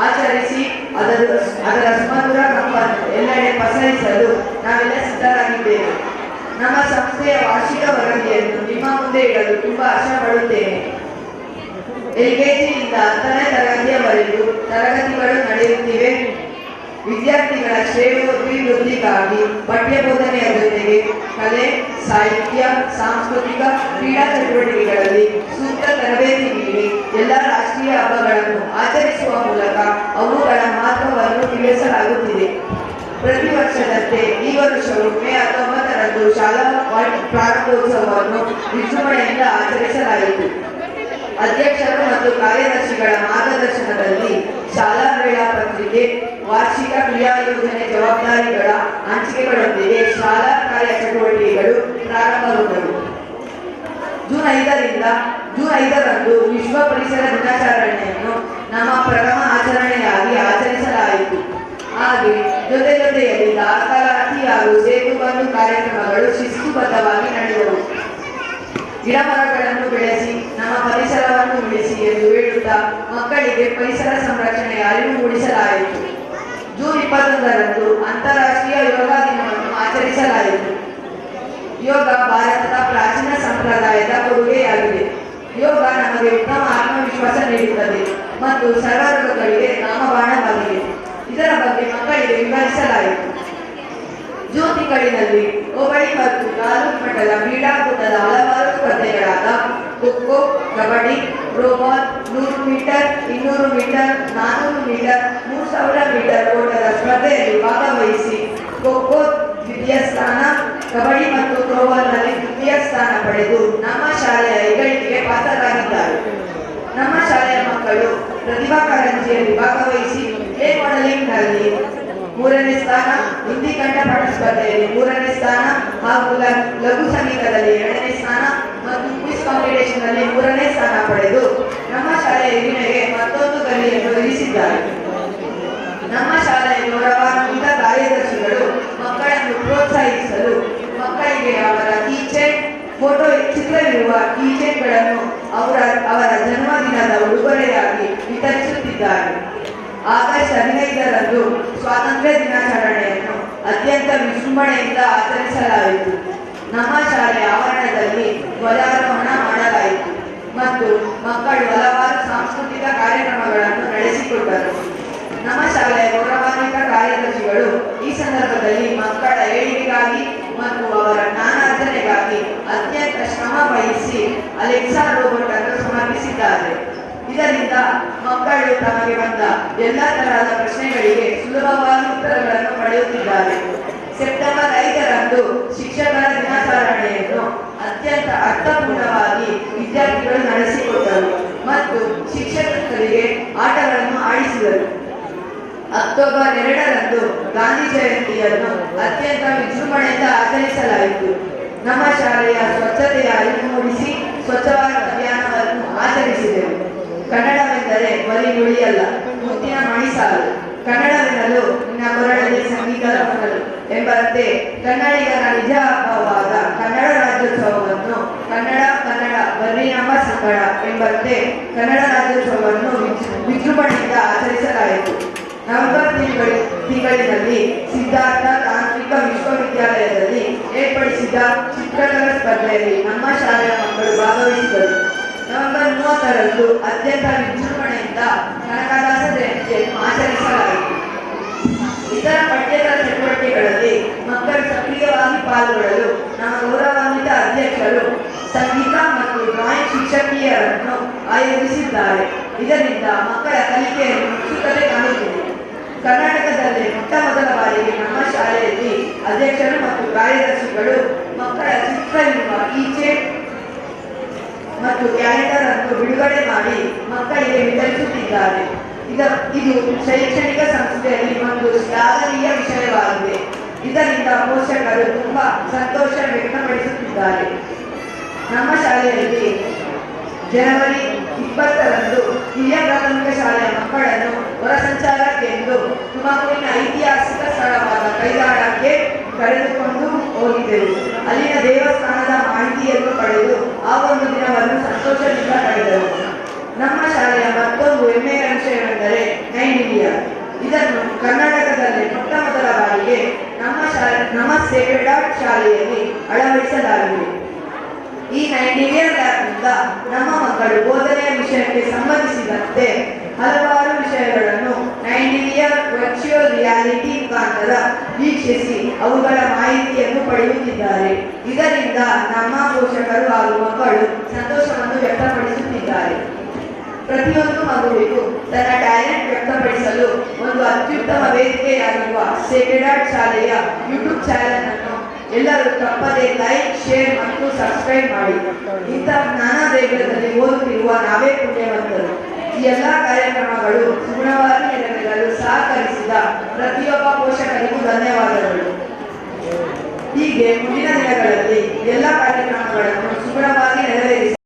ಆಚರಿಸಿ ಅದರ ಅದರ ಸುಮಧುರ ನಮ್ಮ ಎಲ್ಲೆಡೆ ಪಸರಿಸಲು ನಾವೆಲ್ಲ ಸಿದ್ಧರಾಗಿದ್ದೇವೆ. ನಮ್ಮ ಸಂಸ್ಥೆಯ ವಾರ್ಷಿಕ ವರದಿಯನ್ನು ನಿಮ್ಮ ಮುಂದೆ ಇಡಲು ತುಂಬಾ ಆಶೆ ಪಡುತ್ತೇನೆ ಎಲ್ಕೆಜಿಯಿಂದ ಹತ್ತನೇ ತರಗತಿಯವರೆಗೂ ತರಗತಿಗಳು ನಡೆಯುತ್ತಿವೆ. ವಿದ್ಯಾರ್ಥಿಗಳ ಶ್ರೇಯೋಭಿವೃದ್ಧಿಗಾಗಿ ಪಠ್ಯ ಬೋಧನೆಯ ಜೊತೆಗೆ ಕಲೆ, ಸಾಹಿತ್ಯ, ಸಾಂಸ್ಕೃತಿಕ ಕ್ರೀಡಾ ಚಟುವಟಿಕೆಗಳಲ್ಲಿ ಸೂಕ್ತ ತರಬೇತಿ ನೀಡಿ ಎಲ್ಲ ರಾಷ್ಟ್ರೀಯ ಹಬ್ಬಗಳನ್ನು ಅವುಗಳ ತಿಳಿಸಲಾಗುತ್ತಿದೆ ಪ್ರತಿ ವರ್ಷದಂತೆ ಈ ವರ್ಷವೂ ಮೇ ಹತ್ತೊಂಬತ್ತರಂದು ಶಾಲಾ ಪ್ರಾರಂಭೋತ್ಸವವನ್ನು ವಿಜೃಂಭಣೆಯಿಂದ ಆಚರಿಸಲಾಯಿತು. ಅಧ್ಯಕ್ಷರು ಮತ್ತು ಕಾರ್ಯದರ್ಶಿಗಳ ಮಾರ್ಗದರ್ಶನದಲ್ಲಿ ಶಾಲಾ ವೇಳಾಪತ್ರಿಕೆ ವಾರ್ಷಿಕ ಕ್ರಿಯಾ ಯೋಜನೆ ಜವಾಬ್ದಾರಿಗಳ ಹಂಚಿಕೆಗಳೊಂದಿಗೆ ಶಾಲಾ ಕಾರ್ಯ ಚಟುವಟಿಕೆಗಳು ಪ್ರಾರಂಭಗೊಂಡವು. ಜೂನ್ ಐದರಿಂದ ಜೂನ್ ಐದರಂದು ವಿಶ್ವ ಪರಿಸರ ದಿನಾಚರಣೆಯನ್ನು ನಮ್ಮ ಪ್ರಥಮ ಹಾಗೆ ಜೊತೆ ಜೊತೆಯಲ್ಲಿ ದಾಖಲಾತಿ ಹಾಗೂ ಸೇತುಬಂದು ಕಾರ್ಯಕ್ರಮಗಳು ಶಿಸ್ತುಬದ್ಧವಾಗಿ ನಡೆದವು. ಗಿಡ ಮರಗಳನ್ನು ಬೆಳೆಸಿ, ನಮ್ಮ ಪರಿಸರವನ್ನು ಉಳಿಸಿ ಎಂದು ಹೇಳುತ್ತಾ ಮಕ್ಕಳಿಗೆ ಪರಿಸರ ಸಂರಕ್ಷಣೆಯ ಅರಿವು ಮೂಡಿಸಲಾಯಿತು. ಜೂನ್ ಇಪ್ಪತ್ತೊಂದರಂದು ಅಂತಾರಾಷ್ಟ್ರೀಯ ಯೋಗ ದಿನವನ್ನು ಆಚರಿಸಲಾಯಿತು. ಯೋಗ ಭಾರತದ ಪ್ರಾಚೀನ ಸಂಪ್ರದಾಯದ ಕೊಡುಗೆಯಾಗಿದೆ. ಯೋಗ ನಮಗೆ ಉತ್ತಮ ಆತ್ಮವಿಶ್ವಾಸ ನೀಡುತ್ತದೆ ಮತ್ತು ಸರ್ವರೋಗಗಳಿಗೆ ರಾಮಬಾಣವಾಗಿದೆ ಇದರ ಬಗ್ಗೆ ಮಕ್ಕಳಿಗೆ ವಿವರಿಸಲಾಯಿತು. ಜ್ಯೋತಿಗಳಿನಲ್ಲಿ ಹೋಬಳಿ ಮತ್ತು ತಾಲೂಕು ಮಟ್ಟದ ಕ್ರೀಡಾಕೂಟದ ಹಲವಾರು ಸ್ಪರ್ಧೆಗಳಾದ ಖೋಖೋ, ಕಬಡ್ಡಿ, ರೋಬಾಲ್, ನೂರು ಮೀಟರ್, ಇನ್ನೂರು ಮೀಟರ್, ನಾನೂರು ಮೀಟರ್, ಮೂರು ಸಾವಿರ ಮೀಟರ್ ಓಟದ ಸ್ಪರ್ಧೆಯಲ್ಲಿ ಭಾಗವಹಿಸಿ ಖೋಖೋ ದ್ವಿತೀಯ ಸ್ಥಾನ ಕಬಡ್ಡಿ ಮತ್ತು ಥ್ರೋಬಾಲ್ನಲ್ಲಿ ತೃತೀಯ ಸ್ಥಾನ ಪಡೆದು ನಮ್ಮ ಶಾಲೆಯ ಹೆಗ್ಗಳಿಕೆಗೆ ಪಾತ್ರರಾಗಿದ್ದಾರೆ ನಮ್ಮ ಶಾಲೆಯ ಮಕ್ಕಳು ಪ್ರತಿಭಾ ಕಾರಂಜಿಯಲ್ಲಿ ಭಾಗವಹಿಸಿ ಪ್ಲೇ ಮಾಡೆಲಿಂಗ್ನಲ್ಲಿ ಮೂರನೇ ಸ್ಥಾನ, ಹಿಂದಿ ಕಂಠಪಾಠ ಸ್ಪರ್ಧೆಯಲ್ಲಿ ಮೂರನೇ ಸ್ಥಾನ ಹಾಗೂ ಲಘು ಸಂಗೀತದಲ್ಲಿ ಎರಡನೇ ಸ್ಥಾನ ಮತ್ತು ಕ್ವಿಸ್ ಕಾಂಪಿಟೇಷನ್ನಲ್ಲಿ ಮೂರನೇ ಸ್ಥಾನ ಪಡೆದು ನಮ್ಮ ಶಾಲೆಯ ಹಿರಿಮೆಗೆ ಮತ್ತೊಂದು ಗರಿಯನ್ನು ಇರಿಸಿದ್ದಾರೆ ನಮ್ಮ ಶಾಲೆಯ ಗೌರವಾನ್ವಿತ ಕಾರ್ಯದರ್ಶಿಗಳು ಮಕ್ಕಳನ್ನು ಪ್ರೋತ್ಸಾಹಿಸಲು ಮಕ್ಕಳಿಗೆ ಅವರ ಕೀಚೆನ್ ಫೋಟೋ ಚಿತ್ರವಿರುವ ಕೀಚೆನ್ಗಳನ್ನು ಅವರ ಅವರ ಜನ್ಮದಿನದ ಉಡುಗೊರೆಯಾಗಿ ವಿತರಿಸುತ್ತಿದ್ದಾರೆ. ಆಗಸ್ಟ್ ಹದಿನೈದರಂದು ಸ್ವಾತಂತ್ರ್ಯ ದಿನಾಚರಣೆಯನ್ನು ಅತ್ಯಂತ ವಿಜೃಂಭಣೆಯಿಂದ ಆಚರಿಸಲಾಯಿತು. ನಮ್ಮ ಶಾಲೆಯ ಆವರಣದಲ್ಲಿ ಧ್ವಜಾರೋಹಣ ಮಾಡಲಾಯಿತು ಮತ್ತು ಮಕ್ಕಳು ಹಲವಾರು ಸಾಂಸ್ಕೃತಿಕ ಕಾರ್ಯಕ್ರಮಗಳನ್ನು ನಡೆಸಿಕೊಂಡರು. ನಮ್ಮ ಶಾಲೆಯ ಗೌರವಾನ್ವಿತ ಕಾರ್ಯದರ್ಶಿಗಳು ಈ ಸಂದರ್ಭದಲ್ಲಿ ಮಕ್ಕಳ ಏಳಿಗೆಗಾಗಿ ಮತ್ತು ಅವರ ಜ್ಞಾನಾರ್ಜನೆಗಾಗಿ ಅತ್ಯಂತ ಶ್ರಮ ವಹಿಸಿ ಅಲೆಕ್ಸಾ ರೋಬೋಟ್ ಅನ್ನು ಸಮರ್ಪಿಸಿದ್ದಾರೆ. ಇದರಿಂದ ಮಕ್ಕಳು ತಮಗೆ ಬಂದ ಎಲ್ಲ ತರಹದ ಪ್ರಶ್ನೆಗಳಿಗೆ ಸುಲಭವಾಗಿ ಉತ್ತರಗಳನ್ನು ಪಡೆಯುತ್ತಿದ್ದಾರೆ. ಸೆಪ್ಟೆಂಬರ್ ಐದರಂದು ಶಿಕ್ಷಕರ ದಿನಾಚರಣೆಯನ್ನು ಅತ್ಯಂತ ಅರ್ಥಪೂರ್ಣವಾಗಿ ವಿದ್ಯಾರ್ಥಿಗಳು ನಡೆಸಿಕೊಟ್ಟರು ಮತ್ತು ಶಿಕ್ಷಕರಿಗೆ ಆಟಗಳನ್ನು ಆಡಿಸಿದರು. ಅಕ್ಟೋಬರ್ ಎರಡರಂದು ಗಾಂಧಿ ಜಯಂತಿಯನ್ನು ಅತ್ಯಂತ ವಿಜೃಂಭಣೆಯಿಂದ ಆಚರಿಸಲಾಯಿತು. ನಮ್ಮ ಶಾಲೆಯ ಸ್ವಚ್ಛತೆಯ ಅರಿವು ಮೂಡಿಸಿ ಸ್ವಚ್ಛ ಭಾರತ್ ಅಭಿಯಾನವನ್ನು ಆಚರಿಸಿದೆವು. ಕನ್ನಡವೆಂದರೆ ಬರೀ ನುಡಿಯಲ್ಲ, ಮುತ್ತಿನ ಮಣಿಸಾಲು. ಕನ್ನಡವೆನ್ನಲು ನಿನ್ನ ಕೊರಳಲ್ಲಿ ಸಂಗೀತದ ಹೊನಲು ಎಂಬಂತೆ ಕನ್ನಡಿಗರ ನಿಜ ಹಬ್ಬವಾದ ಕನ್ನಡ ರಾಜ್ಯೋತ್ಸವವನ್ನು ಕನ್ನಡ ಕನ್ನಡ ಬರೀ ನಮ್ಮ ಸಂಗಡ ಎಂಬಂತೆ ಕನ್ನಡ ರಾಜ್ಯೋತ್ಸವವನ್ನು ವಿಜೃ- ವಿಜೃಂಭಣೆಯಿಂದ ಆಚರಿಸಲಾಯಿತು. ನವೆಂಬರ್ ತಿಂಗಳ, ತಿಂಗಳಿನಲ್ಲಿ ಸಿದ್ಧಾರ್ಥ ತಾಂತ್ರಿಕ ವಿಶ್ವವಿದ್ಯಾಲಯದಲ್ಲಿ ಏರ್ಪಡಿಸಿದ್ದ ಚಿತ್ರಕಲಾ ಸ್ಪರ್ಧೆಯಲ್ಲಿ ನಮ್ಮ ಶಾಲೆಯ ಮಕ್ಕಳು ಭಾಗವಹಿಸಿದರು ಮೂವತ್ತರಂದು ಅತ್ಯಂತ ವಿಜೃಂಭಣೆಯಿಂದ ಕನಕದಾಸ ಜಯಂತಿಯನ್ನು ಆಚರಿಸಲಾಯಿತು. ಇತರ ಪಠ್ಯೇತರ ಚಟುವಟಿಕೆಗಳಲ್ಲಿ ಮಕ್ಕಳು ಸಕ್ರಿಯವಾಗಿ ಪಾಲ್ಗೊಳ್ಳಲು ನಮ್ಮ ಗೌರವಾನ್ವಿತ ಅಧ್ಯಕ್ಷರು ಸಂಗೀತ ಮತ್ತು ಡ್ರಾಯಿಂಗ್ ಶಿಕ್ಷಕಿಯರನ್ನು ಆಯೋಜಿಸಿದ್ದಾರೆ. ಇದರಿಂದ ಮಕ್ಕಳ ಕಲಿಕೆಯನ್ನು ಉತ್ಸುಕತೆ ಕಾಣುತ್ತಿದೆ. ಕರ್ನಾಟಕದಲ್ಲಿ ಮೊಟ್ಟ ಮೊದಲ ಬಾರಿಗೆ ನಮ್ಮ ಶಾಲೆಯಲ್ಲಿ ಅಧ್ಯಕ್ಷರು ಮತ್ತು ಕಾರ್ಯದರ್ಶಿಗಳು ಮಕ್ಕಳ ಚಿತ್ರ ಇರುವ ಈಚೆ ಮತ್ತು ಕ್ಯಾಲೆಂಡರ್ ಅನ್ನು ಬಿಡುಗಡೆ ಮಾಡಿ ಮಕ್ಕಳಿಗೆ ವಿತರಿಸುತ್ತಿದ್ದಾರೆ. ಇದ ಶೈಕ್ಷಣಿಕ ಸಂಸ್ಥೆಯಲ್ಲಿ ಒಂದು ಶ್ಲಾಘನೀಯ ವಿಷಯವಾಗಿದೆ. ಇದರಿಂದ ಪೋಷಕರು ತುಂಬಾ ಸಂತೋಷ ವ್ಯಕ್ತಪಡಿಸುತ್ತಿದ್ದಾರೆ. ನಮ್ಮ ಶಾಲೆಯಲ್ಲಿ ಜನವರಿ ಇಪ್ಪತ್ತರಂದು ಹಿರಿಯ ಪ್ರಾಥಮಿಕ ಶಾಲೆಯ ಮಕ್ಕಳನ್ನು ಹೊರ ಸಂಚಾರಕ್ಕೆಂದು ತುಮಕೂರಿನ ಐತಿಹಾಸಿಕ ಸ್ಥಳವಾದ ಕೈದಾಳಕ್ಕೆ ಕರೆದುಕೊಂಡು ಹೋಗಿದ್ದೆವು ಅಲ್ಲಿನ ದೇವಸ್ಥಾನದ ಮಾಹಿತಿಯನ್ನು ಪಡೆದು ಆ ಒಂದು ಸಂತೋಷದಿಂದ ನಮ್ಮ ಶಾಲೆಯ ಮತ್ತೊಂದು ಹೆಮ್ಮೆಯ ವಿಷಯವೆಂದರೆ ನೈನಿಂಗ್ ಕರ್ನಾಟಕದಲ್ಲಿ ಮೊಟ್ಟ ಮೊದಲ ಬಾರಿಗೆ ನಮ್ಮ ಶಾಲೆ ನಮ್ಮ ಸೇಕ್ರೆಡ್ ಶಾಲೆಯಲ್ಲಿ ಅಳವಡಿಸಲಾಗಿದೆ ಈ ನೈನ್ಟಿವಿಯರ್ ಲ್ಯಾಬ್ನಿಂದ ನಮ್ಮ ಮಕ್ಕಳು ಬೋಧನೆಯ ವಿಷಯಕ್ಕೆ ಸಂಬಂಧಿಸಿದಂತೆ ಹಲವಾರು ವಿಷಯಗಳನ್ನು ನೈನ್ಟಿವಿಯರ್ ವರ್ಚುವಲ್ ರಿಯಾಲಿಟಿ ಮುಖಾಂತರ ವೀಕ್ಷಿಸಿ ಅವುಗಳ ಮಾಹಿತಿಯನ್ನು ಪಡೆಯುತ್ತಿದ್ದಾರೆ. ಇದರಿಂದ ನಮ್ಮ ಪೋಷಕರು ಹಾಗೂ ಮಕ್ಕಳು ಸಂತೋಷವನ್ನು ವ್ಯಕ್ತಪಡಿಸುತ್ತಿದ್ದಾರೆ. ಪ್ರತಿಯೊಂದು ಮಗುವಿಗೂ ತನ್ನ ಟ್ಯಾಲೆಂಟ್ ವ್ಯಕ್ತಪಡಿಸಲು ಒಂದು ಅತ್ಯುತ್ತಮ ವೇದಿಕೆಯಾಗಿರುವ ಸೇಕ್ರೆಡ್ ಆರ್ಟ್ ಶಾಲೆಯ ಯೂಟ್ಯೂಬ್ ಚಾನೆಲ್ ಅನ್ನು ಎಲ್ಲರೂ ತಪ್ಪದೇ ಲೈಕ್, ಶೇರ್ ಮತ್ತು ಸಬ್ಸ್ಕ್ರೈಬ್ ಮಾಡಿ. ಇಂತಹ ನಾನಾ ದೇಗುಲದಲ್ಲಿ ಓದುತ್ತಿರುವ ನಾವೇ ಪುಣ್ಯವಂತರು. ಎಲ್ಲ ಕಾರ್ಯಕ್ರಮಗಳು ಸುಗುಣವಾಗಿ ನೆರವೇರಲು ಸಹಕರಿಸಿದ ಪ್ರತಿಯೊಬ್ಬ ಪೋಷಕರಿಗೂ ಧನ್ಯವಾದಗಳು. ಹೀಗೆ ಮುಂದಿನ ದಿನಗಳಲ್ಲಿ ಎಲ್ಲ ಕಾರ್ಯಕ್ರಮಗಳನ್ನು ಸುಗುಣವಾಗಿ ನೆರವೇರಿಸಿ